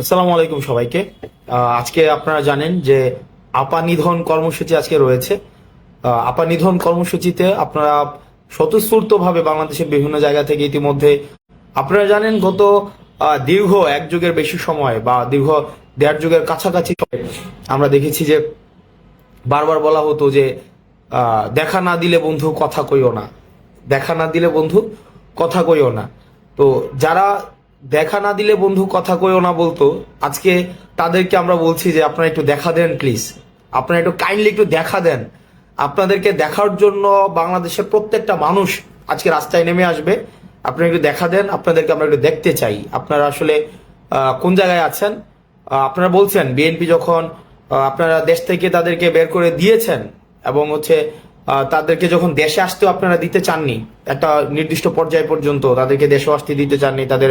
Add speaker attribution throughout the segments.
Speaker 1: আসসালামু আলাইকুম সবাইকে। আজকে আপনারা জানেন যে আপা নিধন কর্মসূচি আজকে রয়েছে। আপা নিধন কর্মসূচিতে আপনারা স্বতঃস্ফূর্ত ভাবে বাংলাদেশের বিভিন্ন জায়গা থেকে ইতিমধ্যে আপনারা জানেন গত দীর্ঘ এক যুগের বেশি সময় বা দীর্ঘ দেড় যুগের কাছাকাছি আমরা দেখেছি যে বারবার বলা হতো যে দেখা না দিলে বন্ধু কথা কইও না। দেখা না দিলে বন্ধু কথা কইও না। তো যারা দেখা না দিলে বন্ধু কথা কইও না বলতো। আজকে তাদেরকে আমরা বলছি যে, আপনারা একটু দেখা দেন প্লিজ আপনারা একটু কাইন্ডলি একটু দেখা দেন। আপনাদেরকে দেখার জন্য বাংলাদেশের প্রত্যেকটা মানুষ আজকে রাস্তায় নেমে আসবে। আপনারা একটু দেখা দেন, আপনাদেরকে আমরা একটু দেখতে চাই। আপনারা আসলে কোন জায়গায় আছেন? আপনারা বলছেন বিএনপি যখন আপনারা দেশ থেকে তাদেরকে বের করে দিয়েছেন এবং হচ্ছে তাদেরকে যখন দেশে আসতেও আপনারা দিতে চাননি, একটা নির্দিষ্ট পর্যায় পর্যন্ত তাদেরকে দেশে আসতে দিতে চাননি, তাদের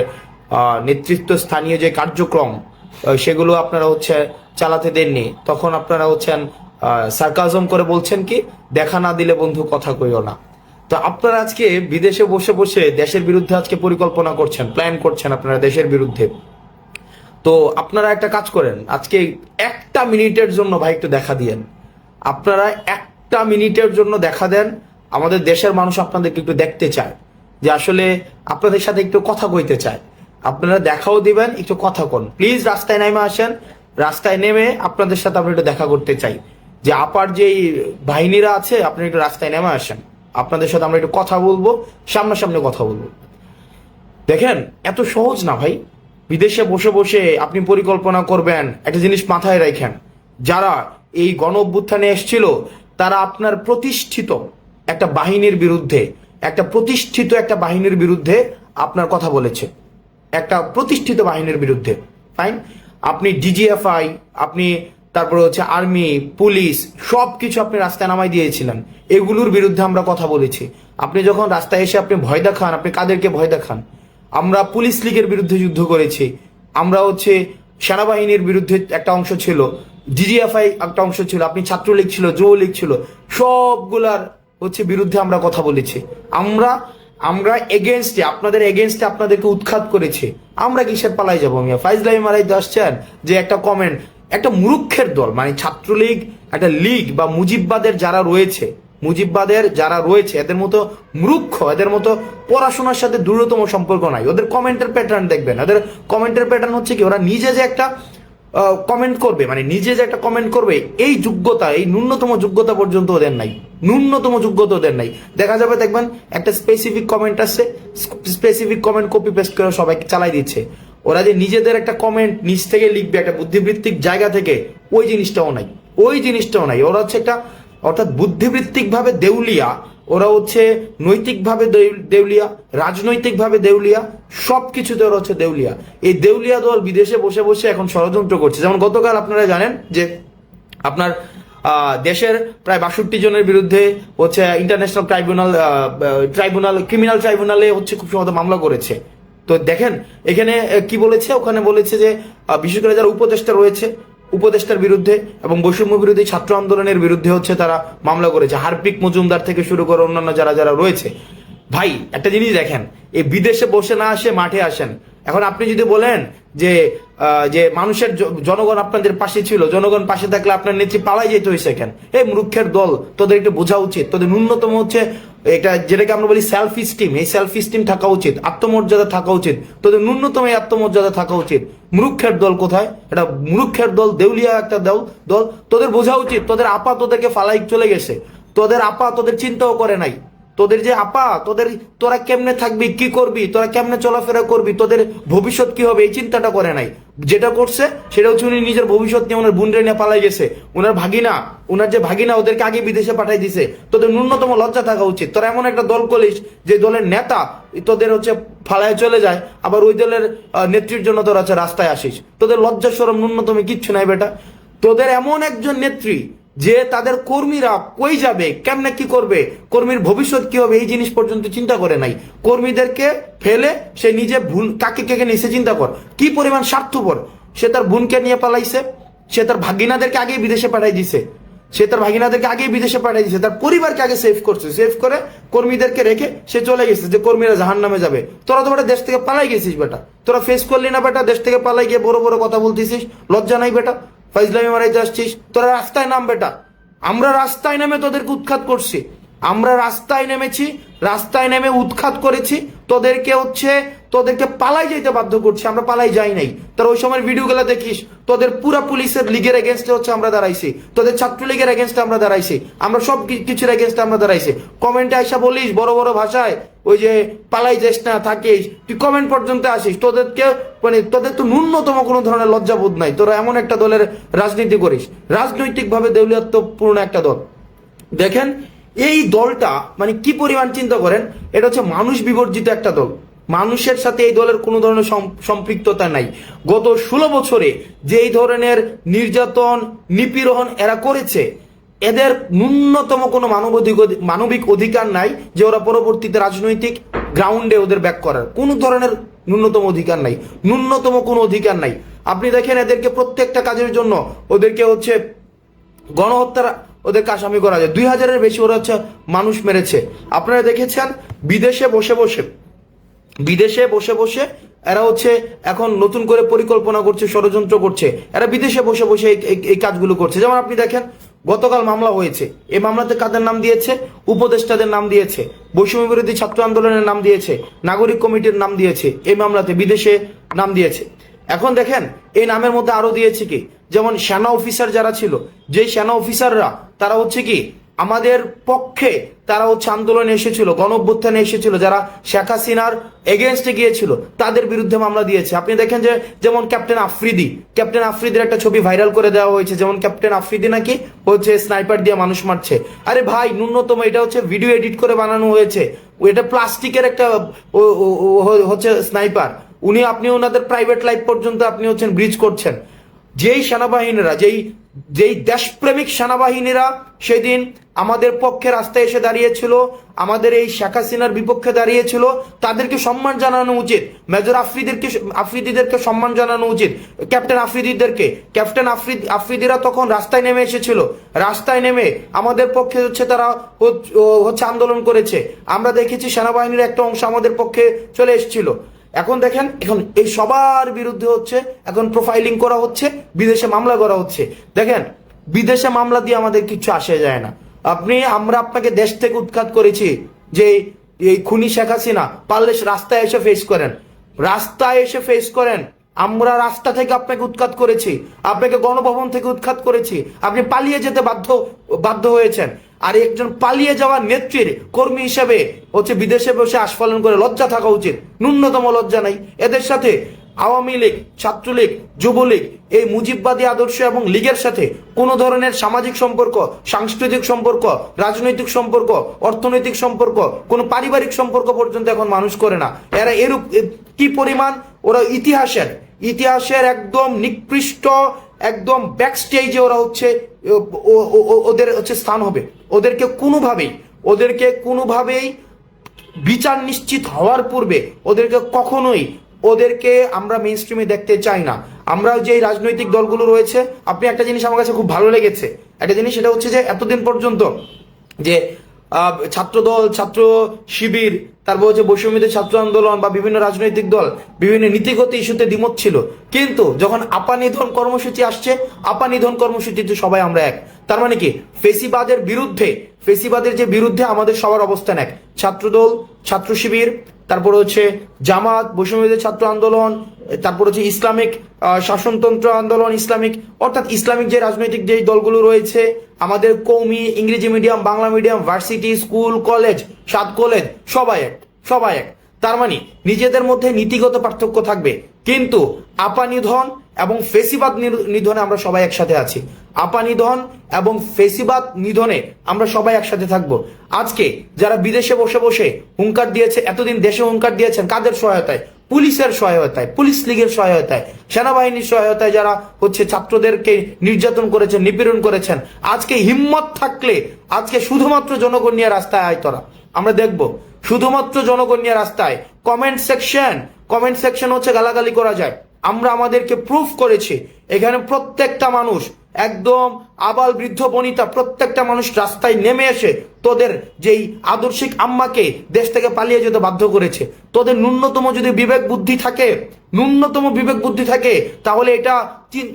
Speaker 1: নেতৃত্ব স্থানীয় যে কার্যক্রম সেগুলো আপনারা হচ্ছে চালাতে দেননি। তখন আপনারা হচ্ছেন সার্কাজম করে বলছেন কি, দেখা না দিলে বন্ধু কথা কইও না। তো আপনারা আজকে বিদেশে বসে বসে দেশের বিরুদ্ধে আজকে পরিকল্পনা করছেন প্ল্যান করছেন আপনারা দেশের বিরুদ্ধে। তো আপনারা একটা কাজ করেন, আজকে একটা মিনিটের জন্য ভাই একটু দেখা দিয়েন। আপনারা একটা মিনিটের জন্য দেখা দেন, আমাদের দেশের মানুষ আপনাদেরকে একটু দেখতে চায়, যে আসলে আপনাদের সাথে একটু কথা কইতে চায়। আপনারা দেখাও দিবেন, একটু কথা কোন। প্লিজ রাস্তায় নেমে আসেন, রাস্তায় নেমে আপনাদের সাথে আমরা একটু দেখা করতে চাই। যে আপার যেই বাহিনীরা আছে আপনি একটু রাস্তায় নেমে আসেন। আপনাদের সাথে আমরা একটু কথা বলব, সামনাসামনি কথা বলব। দেখেন, এত সহজ না ভাই। বিদেশে বসে বসে আপনি পরিকল্পনা করবেন, একটা জিনিস মাথায় রাখেন। যারা এই গণ অভ্যুত্থানে এসেছিল, তারা আপনার প্রতিষ্ঠিত একটা বাহিনীর বিরুদ্ধে, একটা প্রতিষ্ঠিত একটা বাহিনীর বিরুদ্ধে আপনার কথা বলেছে। একটা প্রতিষ্ঠিত বাহিনীর বিরুদ্ধে। ফাইন আপনি ডিজিএফআই আপনি তারপরে হচ্ছে আর্মি পুলিশ সব কিছু আপনি রাস্তায় নামাই দিয়েছিলেন। এগুলোর বিরুদ্ধে আমরা কথা বলেছি। আপনি যখন রাস্তায় এসে আপনি ভয় দেখান, আপনি কাদেরকে ভয় দেখান? আমরা পুলিশ লীগের বিরুদ্ধে যুদ্ধ করেছি। আমরা হচ্ছে সেনাবাহিনীর বিরুদ্ধে একটা অংশ ছিল ডিজিএফআই একটা অংশ ছিল, আপনি ছাত্রলীগ ছিল, যুবলীগ ছিল, সবগুলার হচ্ছে বিরুদ্ধে আমরা কথা বলেছি। আমরা আমরা এগেনস্টে আপনাদের এগেনস্টে আপনাদেরকে উৎখাত করেছি। আমরা কিসের পালাই যাব মিয়া? ফাইজলাই মারাইতে আসছেন যে একটা কমেন্ট একটা মূর্খের দল মানে ছাত্রলীগ, একটা লীগ বা মুজিববাদের যারা রয়েছে, মুজিববাদের যারা রয়েছে, এদের মতো মূর্খ এদের মতো পড়াশোনার সাথে দূরতম সম্পর্ক নাই। ওদের কমেন্টের প্যাটার্ন দেখবেন। ওদের কমেন্টের প্যাটার্ন হচ্ছে কি, ওরা নিজে যে একটা কমেন্ট করবে মানে নিজে যে একটা কমেন্ট করবে, এই যোগ্যতা, এই ন্যূনতম যোগ্যতা পর্যন্ত ওদের নাই। ন্যূনতম যোগ্যতা ওদের নাই। দেখা যাবে দেখবেন, একটা স্পেসিফিক কমেন্ট আসছে স্পেসিফিক কমেন্ট কপি পেস্ট করে সবাইকে চালাই দিচ্ছে। ওরা যে নিজেদের একটা কমেন্ট নিজ থেকে লিখবে, একটা বুদ্ধিবৃত্তিক জায়গা থেকে, ওই জিনিসটাও নাই। ওই জিনিসটাও নাই। ওরা হচ্ছে একটা, অর্থাৎ বুদ্ধিবৃত্তিকভাবে দেউলিয়া ওরা হচ্ছে নৈতিকভাবে দেউ- দেউলিয়া, রাজনৈতিকভাবে দেউলিয়া সব কিছুতে ওরা হচ্ছে দেউলিয়া। এই দেউলিয়া দল বিদেশে বসে বসে এখন ষড়যন্ত্র করছে। যেমন গতকাল আপনারা জানেন যে আপনার দেশের প্রায় বাষট্টি জনের বিরুদ্ধে হচ্ছে ইন্টারন্যাশনাল ট্রাইব্যুনাল ট্রাইব্যুনাল ক্রিমিনাল ট্রাইব্যুনালে হচ্ছে খুব সম্ভবত মামলা করেছে। তো দেখেন, এখানে কি বলেছে? ওখানে বলেছে যে বিশেষ করে যারা উপদেষ্টা রয়েছে উপদেষ্টার বিরুদ্ধে এবং বৈষম্য বিরোধী ছাত্র আন্দোলনের বিরুদ্ধে হচ্ছে তারা মামলা করেছে। হারপিক মজুমদার থেকে শুরু করে অন্যান্য যারা যারা রয়েছে। ভাই, একটা জিনিস দেখেন, এই বিদেশে বসে না আসে, মাঠে আসেন। এখন আপনি যদি বলেন যে যে মানুষের জনগণ আপনাদের পাশে ছিল, জনগণ পাশে থাকলে আপনার নেত্রী পালাই যেতে হয়েছে কেন? এই মূর্খের দল, তোদের একটু বোঝা উচিত। তোদের ন্যূনতম হচ্ছে এটা যেটাকে আমরা বলি সেলফ স্টিম এই সেলফ স্টিম থাকা উচিত, আত্মমর্যাদা থাকা উচিত। তোদের ন্যূনতম এই আত্মমর্যাদা থাকা উচিত। মূর্খের দল কোথায়? এটা মূর্খের দল, দেউলিয়া একটা দল দল। তোদের বোঝা উচিত, তোদের আপা তোদেরকে ফালাই চলে গেছে। তোদের আপা তোদের চিন্তাও করে নাই। তোদের যে আপা, তোদের, তোরা কেমনে থাকবি, কি করবি, তোরা কেমনে চলাফেরা করবি, তোদের ভবিষ্যৎ কি হবে, এই চিন্তাটা করে নাই। যেটা করছে, সেটা হচ্ছে উনি নিজের ভবিষ্যৎ নিয়ে ওনার বুনরে নিয়ে পালাই গেছে। ওনার ভাগিনা ওনার যে ভাগিনা, ওদেরকে আগে বিদেশে পাঠাই দিছে। তোদের ন্যূনতম লজ্জা থাকা উচিত। তোরা এমন একটা দল করিস, যে দলের নেতা, তোদের হচ্ছে ফালায় চলে যায়, আবার ওই দলের নেত্রীর জন্য তোরা রাস্তায় আসিস। তোদের লজ্জা সরম ন্যূনতম কিচ্ছু নাই বেটা। তোদের এমন একজন নেত্রী যে তাদের কর্মীরা কই যাবে, কেমনে কি করবে, কর্মীর ভবিষ্যৎ কি হবে, এই জিনিস পর্যন্ত চিন্তা করে নাই। কর্মীদেরকে ফেলে সে নিজে ভুল, কাকে কেকে নিয়ে চিন্তা কর। কি পরিমাণ স্বার্থপর? সে তার বোনকে নিয়ে পালাইছে, সে তার ভাগিনাদেরকে আগেই বিদেশে পাঠাই দিছে। সে তার ভাগিনাদেরকে আগেই বিদেশে পাঠিয়ে দিয়েছে তার পরিবারকে আগে সেভ করছে। সেভ করে কর্মীদেরকে রেখে সে চলে গেছে যে কর্মীরা জাহান নামে যাবে। তোরা তো বেটা দেশ থেকে পালাই গেছিস বেটা। তোরা ফেস করলি না বেটা, দেশ থেকে পালাই গিয়ে বড় বড় কথা বলতেছিস। লজ্জা নাই বেটা। ফাইজলামি মারাইতে আসছিস? তোরা রাস্তায় নাম বেটা। আমরা রাস্তায় নামে তোদেরকে উৎখাত করছি। আমরা রাস্তায় নেমেছি, রাস্তায় নেমে উৎখাত করেছি। তোদেরকে হচ্ছে, তোদেরকে পালাই যেতে বাধ্য করছি, আমরা পালাই যাই নাই। তোর ওই সময় ভিডিওগুলো দেখিস, তোদের পুরা পুলিশের লিগের এগেনস্টে হচ্ছে আমরা দাঁড়াইছি। তোদের ছাত্রলীগের এগেনস্টে আমরা দাঁড়াইছি। আমরা সব কিছুর এগেনস্টে আমরা দাঁড়াইছি। কমেন্টে আইসা বলিস বড় বড় ভাষায়, ওই যে পালাই যাস না, থাকিস, তুই কমেন্ট পর্যন্ত আসিস। তোদেরকে মানে তোদের তো ন্যূনতম কোনো ধরনের লজ্জাবোধ নাই। তোরা এমন একটা দলের রাজনীতি করিস। রাজনৈতিকভাবে দেউলিয়াত্বপূর্ণ একটা দল। দেখেন এই দলটা মানে কি পরিমাণ চিন্তা করেন, এটা হচ্ছে মানুষ বিবর্জিত একটা দল। মানুষের সাথে এই দলের কোনো ধরনের সম- সম্পৃক্ততা নাই। গত ষোলো বছরে যেই ধরনের নির্যাতন, নিপীড়ন এরা করেছে, এদের ন্যূনতম কোনো মানবাধিক মানবিক অধিকার নাই যে ওরা পরবর্তীতে রাজনৈতিক গ্রাউন্ডে ওদের ব্যাক করার। কোনো ধরনের ন্যূনতম অধিকার নাই। ন্যূনতম কোনো অধিকার নাই। আপনি দেখেন এদেরকে প্রত্যেকটা কাজের জন্য ওদেরকে হচ্ছে গণহত্যার ওদেরকে আসামি করা যায়। দুই হাজারের বেশি ওরা হচ্ছে মানুষ মেরেছে। আপনারা দেখেছেন, বিদেশে বসে বসে, বিদেশে বসে বসে এরা হচ্ছে এখন নতুন করে পরিকল্পনা করছে, ষড়যন্ত্র করছে। এরা বিদেশে বসে বসে এই- কাজগুলো করছে। যেমন আপনি দেখেন, গতকাল মামলা হয়েছে। এই মামলাতে কাদের নাম দিয়েছে? উপদেষ্টাদের নাম দিয়েছে। বৈষম্য বিরোধী ছাত্র আন্দোলনের নাম দিয়েছে। নাগরিক কমিটির নাম দিয়েছে। এই মামলাতে বিদেশে নাম দিয়েছে। এখন দেখেন, এই নামের মধ্যে আরও দিয়েছে কি? যেমন সেনা অফিসার যারা ছিল যে সেনা অফিসাররা, তারা হচ্ছে কি? আমাদের পক্ষে তারা হচ্ছে আন্দোলনে এসেছিল গণ অভ্যুত্থানে এসেছিল, যারা শেখ হাসিনার এগেনস্টে গিয়েছিল, তাদের বিরুদ্ধে মামলা দিয়েছে। আপনি দেখেন যে, যেমন ক্যাপ্টেন আফ্রিদি, ক্যাপ্টেন আফ্রিদির একটা ছবি ভাইরাল করে দেওয়া হয়েছে, যেমন ক্যাপ্টেন আফ্রিদি নাকি হচ্ছে স্নাইপার দিয়ে মানুষ মারছে। আরে ভাই, ন্যূনতম এটা হচ্ছে ভিডিও এডিট করে বানানো হয়েছে। এটা প্লাস্টিকের একটা হচ্ছে স্নাইপার। উনি আপনি ওনাদের প্রাইভেট লাইফ পর্যন্ত আপনি হচ্ছেন ব্রিজ করছেন। যেই সেনাবাহিনীরা, যেই যেই দেশপ্রেমিক সেনাবাহিনীরা সেদিন আমাদের পক্ষে রাস্তায় এসে দাঁড়িয়েছিল, আমাদের এই শেখ হাসিনার বিপক্ষে দাঁড়িয়েছিল, তাদেরকে সম্মান জানানো উচিত। মেজর আফ্রিদিরকে, আফ্রিদিদেরকে সম্মান জানানো উচিত। ক্যাপ্টেন আফ্রিদিদেরকে, ক্যাপ্টেন আফ্রিদ আফ্রিদিরা তখন রাস্তায় নেমে এসেছিল। রাস্তায় নেমে আমাদের পক্ষে হচ্ছে তারা হচ্ছে আন্দোলন করেছে। আমরা দেখেছি সেনাবাহিনীর একটা অংশ আমাদের পক্ষে চলে এসেছিল। এখন দেখেন, এখন এই সবার বিরুদ্ধে হচ্ছে, এখন প্রোফাইলিং করা হচ্ছে, বিদেশে মামলা করা হচ্ছে। দেখেন, বিদেশে মামলা দিয়ে আমাদের কিছু আসে যায় না। আপনি, আমরা আপনাকে দেশ থেকে উৎখাত করেছি যে এই খুনি শেখ হাসিনা, পারলে রাস্তায় এসে ফেস করেন। রাস্তায় এসে ফেস করেন। আমরা রাস্তা থেকে আপনাকে উৎখাত করেছি, আপনাকে গণভবন থেকে উৎখাত করেছি, আপনি পালিয়ে যেতে বাধ্য বাধ্য হয়েছেন। আর একজন পালিয়ে যাওয়া নেত্রীর কর্মী হিসেবে হচ্ছে বিদেশে বসে আস্ফালন করে লজ্জা থাকা উচিত। ন্যূনতম লজ্জা নাই। এদের সাথে আওয়ামী লীগ, ছাত্রলীগ, যুবলীগ, এই মুজিববাদী আদর্শ এবং লীগের সাথে কোনো ধরনের সামাজিক সম্পর্ক, সাংস্কৃতিক সম্পর্ক, রাজনৈতিক সম্পর্ক, অর্থনৈতিক সম্পর্ক, কোনো পারিবারিক সম্পর্ক পর্যন্ত এখন মানুষ করে না। এরা এরূপ কি পরিমাণ ওরা ইতিহাসের ইতিহাসের একদম নিকৃষ্ট, একদম ব্যাক স্টেজে ওরা হচ্ছে ওদের হচ্ছে স্থান হবে। ওদেরকে কোনোভাবেই ওদেরকে কোনোভাবেই বিচার নিশ্চিত হওয়ার পূর্বে ওদেরকে কখনোই ওদেরকে আমরা মেইন স্ট্রিমে দেখতে চাই না। আমরা যে রাজনৈতিক দলগুলো রয়েছে, আপনি একটা জিনিস আমার কাছে খুব ভালো লেগেছে। একটা জিনিস সেটা হচ্ছে যে এতদিন পর্যন্ত যে ছাত্রদল, ছাত্র শিবির, তারপর হচ্ছে বৈষম্যদের ছাত্র আন্দোলন বা বিভিন্ন রাজনৈতিক দল, বিভিন্ন নীতিগত ইস্যুতে দ্বিমত ছিল। কিন্তু যখন আপা নিধন কর্মসূচি আসছে, আপা নিধন কর্মসূচিতে সবাই আমরা এক। তার মানে কি? ফেসিবাদের বিরুদ্ধে, ফেসিবাদের যে বিরুদ্ধে আমাদের সবার অবস্থান এক। ছাত্রদল, ছাত্র শিবির, তারপর হচ্ছে জামাত বৈষম্যদের ছাত্র আন্দোলন, তারপর হচ্ছে ইসলামিক শাসনতন্ত্র আন্দোলন, ইসলামিক, অর্থাৎ ইসলামিক যে রাজনৈতিক যে দলগুলো রয়েছে আমাদের কৌমি, ইংরেজি medium, Bangla medium varsity school college সাত কলেজ সবাই এক সবাই এক। তার মানে নিজেদের মধ্যে নীতিগত পার্থক্য থাকবে। কিন্তু আপা নিধন এবং ফেসিবাদ নিধনে আমরা সবাই একসাথে আছি। আপা নিধন এবং ফেসিবাদ নিধনে আমরা সবাই একসাথে থাকব। আজকে যারা বিদেশে বসে বসে হুঙ্কার দিয়েছে, এতদিন দেশে হুঙ্কার দিয়েছেন, কাদের সহায়তায়? পুলিশের সহায়তায়, পুলিশ লীগের সহায়তায়, সেনাবাহিনীর সহায়তায় যারা হচ্ছে ছাত্রদেরকে নির্যাতন করেছেন, নিপীড়ন করেছেন, আজকে হিম্মত থাকলে আজকে শুধুমাত্র জনগণ নিয়ে রাস্তায় আয় তোরা আমরা দেখব, শুধুমাত্র জনগণ নিয়ে রাস্তায় কমেন্ট সেকশন কমেন্ট সেকশন হচ্ছে গালাগালি করা যায়। আমরা আমাদেরকে প্রুফ করেছি, এখানে প্রত্যেকটা মানুষ একদম আবাল বৃদ্ধ বনিতা প্রত্যেকটা মানুষ রাস্তায় নেমে এসে তোদের যেই আদর্শিক আম্মাকে দেশ থেকে পালিয়ে যেতে বাধ্য করেছে, তোদের ন্যূনতম যদি বিবেক বুদ্ধি থাকে, ন্যূনতম বিবেক বুদ্ধি থাকে, তাহলে এটা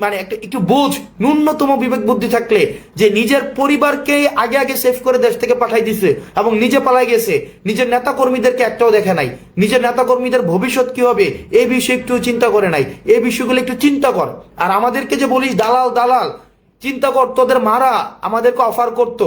Speaker 1: মানে একটা, একটু বোঝ, ন্যূনতম বিবেক বুদ্ধি থাকলে যে নিজের পরিবারকে আগে আগে সেভ করে দেশ থেকে পাঠাই দিছে এবং নিজে পালাই গেছে, নিজের নেতা কর্মীদেরকে একটাও দেখে নাই, নিজের নেতা কর্মীদের ভবিষ্যৎ কি হবে এই বিষয়ে একটু চিন্তা করে নাই এই বিষয়গুলো একটু চিন্তা কর। আর আমাদেরকে যে বলিস দালাল দালাল, চিন্তা কর, তোদের মারা আমাদেরকে অফার করতো।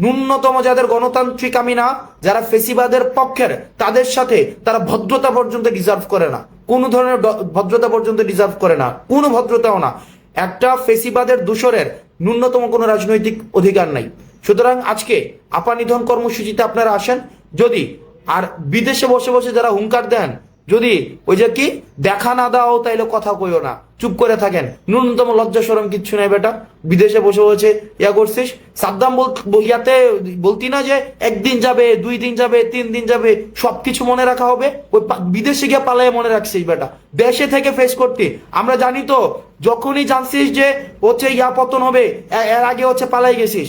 Speaker 1: ন্যূনতম যাদের গণতান্ত্রিক আমি না, যারা ফেসিবাদের পক্ষের, তাদের সাথে তারা ভদ্রতা পর্যন্ত ডিজার্ভ করে না। কোনো ধরনের ভদ্রতা পর্যন্ত ডিজার্ভ করে না। কোনো ভদ্রতাও না। একটা ফেসিবাদের দূষরের ন্যূনতম কোনো রাজনৈতিক অধিকার নাই। সুতরাং আজকে আপা নিধন কর্মসূচিতে আপনারা আসেন। যদি আর বিদেশে বসে বসে যারা হুঙ্কার দেন যদি ওই যে কি, দেখা না দাও, তাইলে কথা কইও না। চুপ করে থাকেন। ন্যূনতম লজ্জা সরম কিচ্ছু নাই বেটা। বিদেশে বসে বসে ইয়া করছিস। সাদ্দাম ইয়াতে বলতি না যে, একদিন যাবে, দুই দিন যাবে, তিন দিন যাবে, সবকিছু মনে রাখা হবে। ওই বিদেশে গিয়ে পালায় মনে রাখছিস বেটা। দেশে থেকে ফেস করতে। আমরা জানি তো, যখনই জানছিস যে হচ্ছে ইয়া পতন হবে এর আগে হচ্ছে পালাই গেছিস।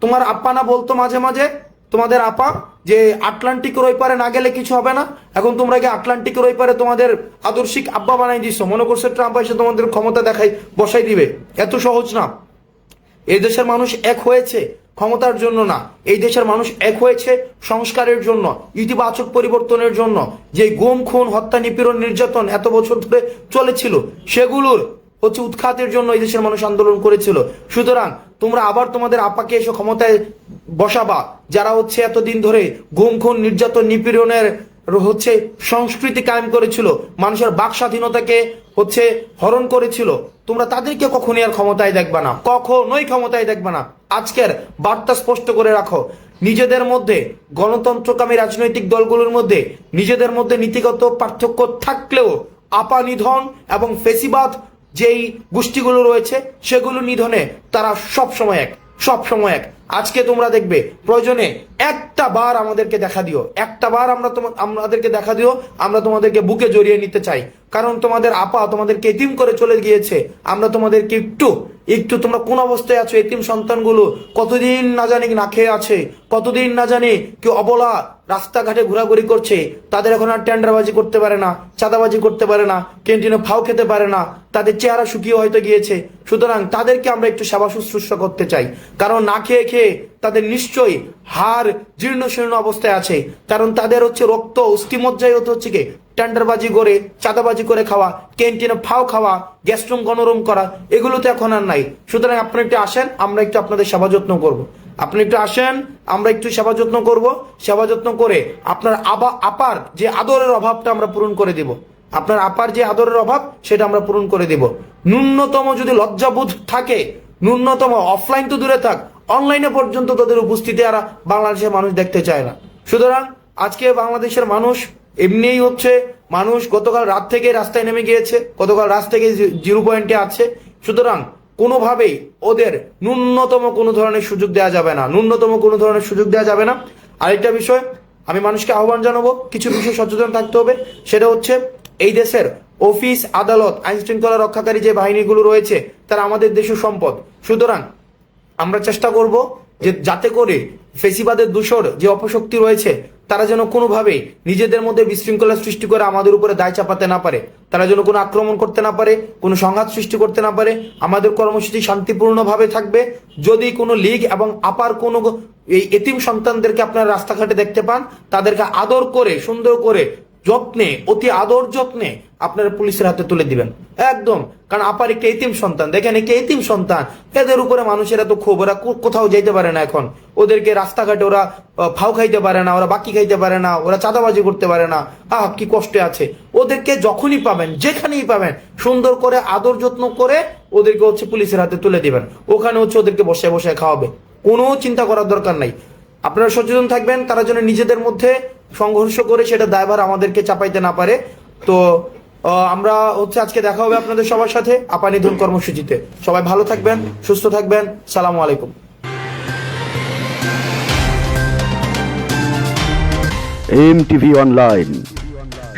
Speaker 1: তোমার আপ্পা না বলতো মাঝে মাঝে? তোমাদের আপা? যে আটলান্টিকের ওই পারে না গেলে কিছু হবে না? এখন তোমরা কি আটলান্টিকের ওই পারে তোমাদের আদর্শিক আব্বা বানাই দিচ্ছ মনে করছ ট্রাম্প এসে তোমাদের ক্ষমতা দেখাই, বসাই দিবে? এত সহজ না। এই দেশের মানুষ এক হয়েছে ক্ষমতার জন্য না। এই দেশের মানুষ এক হয়েছে সংস্কারের জন্য, ইতিবাচক পরিবর্তনের জন্য। যে গুম খুন হত্যা নিপীড়ন নির্যাতন এত বছর ধরে চলেছিল, সেগুলোর হচ্ছে উৎখাতের জন্য এই দেশের মানুষ আন্দোলন করেছিল। সুতরাং তোমরা আবার তোমাদের আপাকে এসে ক্ষমতায় বসাবা, যারা হচ্ছে এতদিন ধরে গুম খুন, নির্যাতন, নিপীড়নের হচ্ছে সংস্কৃতি কায়েম করেছিল, মানুষের বাক স্বাধীনতাকে হচ্ছে হরণ করেছিল, তোমরা তাদেরকে কখনই আর ক্ষমতায় দেখবে না, কখনোই ক্ষমতায় দেখবে না। আজকের বার্তা স্পষ্ট করে রাখো, নিজেদের মধ্যে গণতন্ত্রকামী রাজনৈতিক দলগুলোর মধ্যে, নিজেদের মধ্যে নীতিগত পার্থক্য থাকলেও আপা নিধন এবং ফেসিবাদ যেই গোষ্ঠীগুলো রয়েছে সেগুলো নিধনে তারা সব সময় এক সব সময় এক। আজকে তোমরা দেখবে, প্রয়োজনে একটা বার আমাদেরকে দেখা দিও। একটা বার আমরা আমাদেরকে দেখা দিও, আমরা তোমাদেরকে বুকে জড়িয়ে নিতে চাই। কারণ তোমাদের আপা তোমাদেরকে এতিম করে চলে গিয়েছে। আমরা তোমাদেরকে একটু একটু তোমরা কোন অবস্থায় আছো, এতিম সন্তানগুলো কতদিন না জানি না খেয়ে আছে, কতদিন না জানি কেউ অবলা রাস্তাঘাটে ঘোরাঘুরি করছে, তাদের এখন আর টেন্ডারবাজি করতে পারে না, চাঁদাবাজি করতে পারে না, ক্যান্টিনে ফাও খেতে পারে না, তাদের চেহারা শুকিয়ে হয়তো গিয়েছে। সুতরাং তাদেরকে আমরা একটু সেবা শুশ্রূষা করতে চাই। কারণ না খেয়ে খেয়ে তাদের নিশ্চয়ই হাড় জীর্ণ শীর্ণ অবস্থায় আছে। কারণ তাদের হচ্ছে রক্ত, অস্থিমজ্জায় হতে হচ্ছে কি? টেন্ডারবাজি করে, চাঁদাবাজি করে খাওয়া, ক্যান্টিনে ফাও খাওয়া, গ্যাস্ট্রুম গণরুম করা এগুলো তো এখন আর নাই। সুতরাং আপনি একটু আসেন, আমরা একটু আপনাদের সেবা যত্ন করব। আপনি একটু আসেন, আমরা একটু সেবা যত্ন করব। সেবা যত্ন করে আপনার আবা আপার যে আদরের অভাবটা আমরা পূরণ করে দিব। আপনার আপার যে আদরের অভাব, সেটা আমরা পূরণ করে দিব। ন্যূনতম যদি লজ্জাবোধ থাকে, ন্যূনতম অফলাইন তো দূরে থাক অনলাইনে পর্যন্ত তাদের উপস্থিতি আর বাংলাদেশের মানুষ দেখতে চায় না। সুতরাং আজকে বাংলাদেশের মানুষ এমনিই হচ্ছে, মানুষ গতকাল রাত থেকে রাস্তায় নেমে গিয়েছে, গতকাল রাত থেকে জিরো পয়েন্টে আছে। সুতরাং কোনোভাবেই ওদের ন্যূনতম কোনো ধরনের সুযোগ দেওয়া যাবে না। ন্যূনতম কোনো ধরনের সুযোগ দেওয়া যাবে না। আরেকটা বিষয়, আমি মানুষকে আহ্বান জানাব, কিছু বিষয় সচেতন থাকতে হবে। সেটা হচ্ছে, এই দেশের অফিস, আদালত আইন শৃঙ্খলা রক্ষাকারী যে বাহিনীগুলো রয়েছে, তারা আমাদের দেশের সম্পদ। সুতরাং আমরা চেষ্টা করব যে যাতে করে ফেসিবাদের দূষর যে অপশক্তি রয়েছে, তারা যেন কোনোভাবেই নিজেদের মধ্যে বিশৃঙ্খলা সৃষ্টি করে আমাদের উপরে দায় চাপাতে না পারে। তারা যেন কোনো আক্রমণ করতে না পারে, কোনো সংঘাত সৃষ্টি করতে না পারে। আমাদের কর্মসূচি শান্তিপূর্ণভাবে থাকবে। যদি কোনো লীগ এবং আপার কোনো এই এতিম সন্তানদেরকে আপনারা রাস্তাঘাটে দেখতে পান, তাদেরকে আদর করে, সুন্দর করে যত্নে, অতি আদর যত্নে আপনারা পুলিশের হাতে তুলে দিবেন। একদম, কারণ আপার একটা এতিম সন্তান। দেখেন, একটা এতিম সন্তান, এদের উপরে মানুষের এত ক্ষোভ, ওরা কোথাও যেতে পারে না এখন। ওদেরকে রাস্তাঘাটে ওরা ফাউ খাইতে পারে না, ওরা বাকি খাইতে পারে না, ওরা চাঁদাবাজি করতে পারে না। আহ, কি কষ্টে আছে। ওদেরকে যখনই পাবেন, যেখানেই পাবেন, সুন্দর করে, আদর যত্ন করে ওদেরকে হচ্ছে পুলিশের হাতে তুলে দিবেন। ওখানে হচ্ছে ওদেরকে বসে বসে খাওয়াবে। কোনো চিন্তা করার দরকার নাই। আপনারা সচেতন থাকবেন, তারা যেন নিজেদের মধ্যে সংঘর্ষ করে সেটা দায়ভার আমাদেরকে চাপাইতে না পারে। তো আমরা হচ্ছে আজকে দেখা হবে আপনাদের সবার সাথে আপানিধন কর্মসূচিতে। সবাই ভালো থাকবেন, সুস্থ থাকবেন। সালাম আলাইকুম।
Speaker 2: এম টিভি অনলাইন,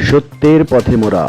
Speaker 2: সত্যের পথে মোরা।